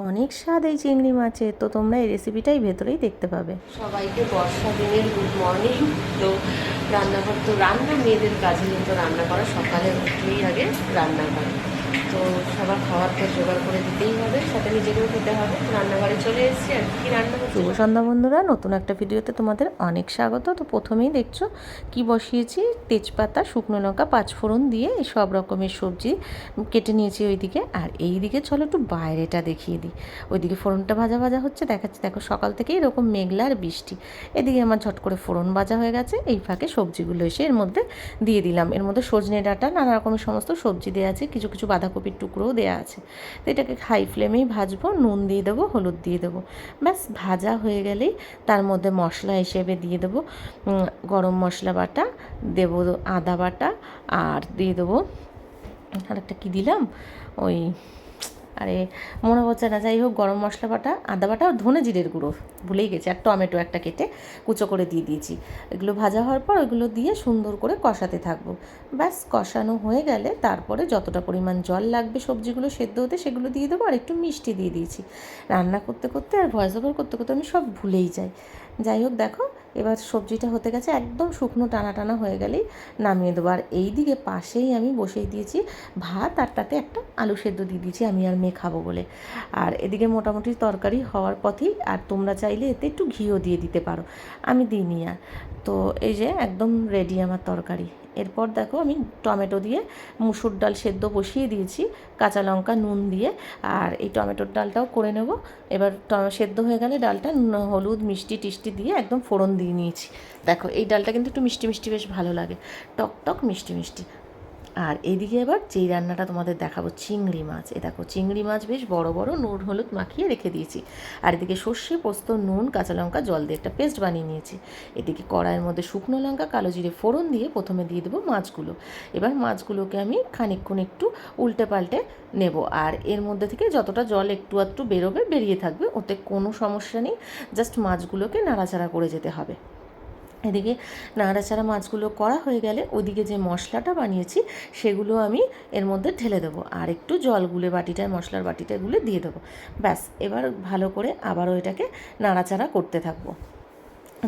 অনেক স্বাদ এই চিংড়ি মাছের তো তোমরা এই রেসিপিটাই ভেতরেই দেখতে পাবে। সবাইকে বর্ষা দিনের গুড মর্নিং তো রান্নাঘর তো রান্না মেয়েদের কাজে কিন্তু রান্না করা সকালে উঠলেই আগে রান্না করা তো সবার খাওয়ার পর জোগাড় করে দিতেই হবে, সাথে নিজেকেও খেতে হবে। রান্নাঘরে চলে এসেছি, আর কি রান্না শুভ সন্ধ্যা বন্ধুরা, নতুন একটা ভিডিওতে তোমাদের অনেক স্বাগত। তো প্রথমেই দেখছ কি বসিয়েছি? তেজপাতা, শুকনো লঙ্কা, পাঁচফোড়ন দিয়ে সব রকমের সবজি কেটে নিয়েছি ওইদিকে। আর এই দিকে চলো একটু বাইরেটা দেখিয়ে দিই। ওইদিকে ফোড়নটা ভাজা ভাজা হচ্ছে, দেখাচ্ছে। দেখো, সকাল থেকে এরকম মেঘলা আর বৃষ্টি। এদিকে আমার ঝট করে ফোড়ন ভাজা হয়ে গেছে, এই ফাঁকে সবজিগুলো এসে এর মধ্যে দিয়ে দিলাম। এর মধ্যে সজনে ডাঁটা, নানা রকমের সমস্ত সবজি দেওয়া আছে, কিছু কিছু বাঁধাকপির টুকরোও দেওয়া আছে। তো এটাকে হাই ফ্লেমেই ভাজবো, নুন দিয়ে দেবো, হলুদ দিয়ে দেবো। ব্যাস, ভাজা হয়ে গেলেই তার মধ্যে মশলা হিসেবে দিয়ে দেবো। গরম মশলা বাটা, দেবো আদা বাটা, আর দিয়ে দেবো আর একটা কী দিলাম? ওই আরে মনে হচ্ছে না, যাই হোক গরম মশলা বাটা, আদা বাটা আর ধনে জিরের গুঁড়ো, ভুলেই গেছি। আর টমেটো একটা কেটে কুচো করে দিয়ে দিয়েছি। এগুলো ভাজা হওয়ার পর ওইগুলো দিয়ে সুন্দর করে কষাতে থাকব। ব্যাস, কষানো হয়ে গেলে তারপরে যতটা পরিমাণ জল লাগবে সবজিগুলো সেদ্ধ হতে সেগুলো দিয়ে দেবো আর একটু মিষ্টি দিয়ে দিয়েছি। রান্না করতে করতে আর ভয়েস ওভার করতে করতে আমি সব ভুলেই যাই। যাই হোক দেখো এবার সবজিটা হতে গেছে একদম শুকনো টানা টানা হয়ে গেলেই নামিয়ে দেবো। আর এই দিকে পাশেই আমি বসিয়ে দিয়েছি ভাত আর তাতে একটা আলু সেদ্ধ দিয়ে দিয়েছি, আমি আর মেয়ে খাব বলে। আর এদিকে মোটামুটি তরকারি হওয়ার পথেই আর তোমরা চাইলে এতে একটু ঘিও দিয়ে দিতে পারো, আমি দিইনি আর। তো এই যে একদম রেডি আমার তরকারি। এরপর দেখো আমি টমেটো দিয়ে মুসুর ডাল সেদ্ধ বসিয়ে দিয়েছি, কাঁচা লঙ্কা, নুন দিয়ে। আর এই টমেটোর ডালটাও করে নেব। এবার সেদ্ধ হয়ে গেলে ডালটা হলুদ, মিষ্টি টিষ্টি দিয়ে একদম ফোড়ন দিয়ে নিয়েছি। দেখো এই ডালটা কিন্তু একটু মিষ্টি মিষ্টি বেশ ভালো লাগে। টক টক মিষ্টি মিষ্টি। আর এদিকে এবার যেই রান্নাটা তোমাদের দেখাবো, চিংড়ি মাছ। এ দেখো, চিংড়ি মাছ বেশ বড় বড়, নুন, হলুদ মাখিয়ে রেখে দিয়েছি। আর এদিকে সর্ষে, পোস্ত, নুন, কাঁচা লঙ্কা, জল দিয়ে একটা পেস্ট বানিয়ে নিয়েছি। এদিকে কড়াইয়ের মধ্যে শুকনো লঙ্কা, কালো জিরে ফোড়ন দিয়ে প্রথমে দিয়ে দেবো মাছগুলো। এবার মাছগুলোকে আমি খানিকক্ষণ একটু উল্টে পাল্টে নেব। আর এর মধ্যে থেকে যতটা জল একটু আধটু বেরোবে, বেরিয়ে থাকবে, ওতে কোনো সমস্যা নেই। জাস্ট মাছগুলোকে নাড়াচাড়া করে যেতে হবে। এদিকে নাড়াচাড়া মাছগুলো করা হয়ে গেলে ওদিকে যে মশলাটা বানিয়েছি, সেগুলো আমি এর মধ্যে ঢেলে দেবো। আর একটু জল গুলে বাটিটায়, মশলার বাটিটায় গুলে দিয়ে দেবো। ব্যাস, এবার ভালো করে আবারও এটাকে নাড়াচাড়া করতে থাকব।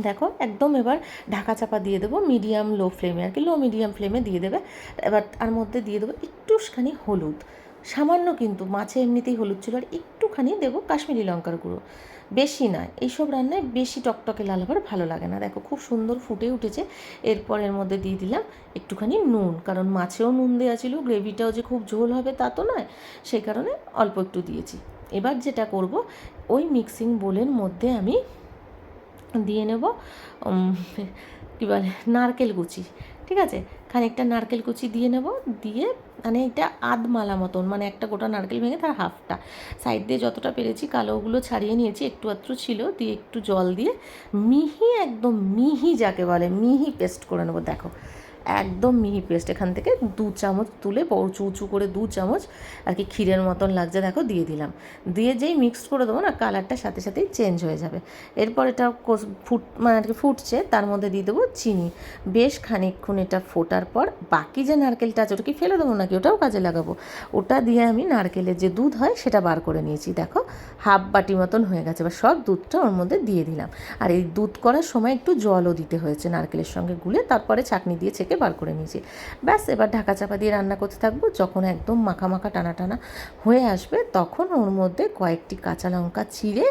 দেখো, একদম এবার ঢাকা চাপা দিয়ে দেবো, মিডিয়াম লো ফ্লেমে, আর কি লো মিডিয়াম ফ্লেমে দিয়ে দেবে। এবার তার মধ্যে দিয়ে দেবো একটুখানি হলুদ। সামান্য কিন্তু মাছে এমনিতেই হলুদ ছিল আর একটুখানি দেবো কাশ্মীরি লঙ্কার গুঁড়ো। বেশি না, এইসব রান্নায় বেশি টকটকে লাল হবার ভালো লাগে না। দেখো খুব সুন্দর ফুটে উঠেছে, এরপর এর মধ্যে দিয়ে দিলাম একটুখানি নুন, কারণ মাছেও নুন দেওয়া ছিল, গ্রেভিটাও যে খুব ঝোল হবে তা তো নয় সেই কারণে অল্প একটু দিয়েছি। এবার যেটা করব, ওই মিক্সিং বোলের মধ্যে আমি দিয়ে নেব কী বলে, নারকেল কুচি, ঠিক আছে? খানিকটা নারকেল কুচি দিয়ে নেব, দিয়ে মানে এটা আধমালা মতন মানে একটা গোটা নারকেল ভেঙে তার হাফটা। সাইড দিয়ে যতটা পেরেছি কালোগুলো ছাড়িয়ে নিয়েছি, একটু আধটু ছিল, দিয়ে একটু জল দিয়ে মিহি, একদম মিহি যাকে বলে, মিহি পেস্ট করে নেব, দেখো। একদম মিহি পেস্ট এখান থেকে দু চামচ তুলে উঁচু উঁচু করে দু চামচ আর কি ক্ষীরের মতন লাগছে, দেখো দিয়ে দিলাম। দিয়ে যেই মিক্সড করে দেবো না কালারটা সাথে সাথেই চেঞ্জ হয়ে যাবে। এরপর এটা ফুট মানে আর কি ফুটছে, তার মধ্যে দিয়ে দেবো চিনি। বেশ খানিকক্ষণ এটা ফোটার পর বাকি যে নারকেলটা আছে, ওটা কি ফেলে দেবো নাকি? ওটাও কাজে লাগাবো। ওটা দিয়ে আমি নারকেলের যে দুধ হয়, সেটা বার করে নিয়েছি। দেখো হাফ বাটি মতন হয়ে গেছে। বা সব দুধটা ওর মধ্যে দিয়ে দিলাম। আর এই দুধ করার সময় একটু জলও দিতে হয়েছে নারকেলের সঙ্গে গুলে। তারপরে ছাঁকনি দিয়ে ছেঁকে বার করে নিয়েছি। ব্যাস, এবার ঢাকা চাপা দিয়ে রান্না করতে থাকব। যখন একদম মাখা মাখা টানা টানা হয়ে আসবে, তখন ওর মধ্যে কয়েকটি কাঁচা লঙ্কা চিড়ে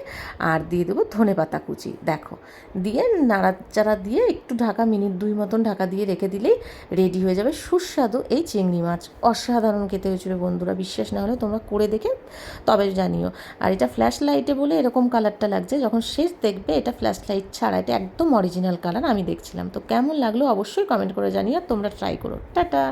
আর দিয়ে দেবো ধনে পাতা কুচি। দেখো, দিয়ে নাড়াচাড়া দিয়ে একটু ঢাকা, মিনিট দুই মতন ঢাকা দিয়ে রেখে দিলেই রেডি হয়ে যাবে সুস্বাদু এই চিংড়ি মাছ। অসাধারণ খেতে হয়েছিল বন্ধুরা, বিশ্বাস না হলে তোমরা করে দেখে তবে জানিও। আর এটা ফ্ল্যাশ লাইটে বলে এরকম কালারটা লাগছে, যখন শেষ দেখবে এটা ফ্ল্যাশ লাইট ছাড়া, এটা একদম অরিজিনাল কালার, আমি দেখছিলাম। তো কেমন লাগল অবশ্যই কমেন্ট করে জানিও। আর তোমরা ট্রাই করো। টাটা!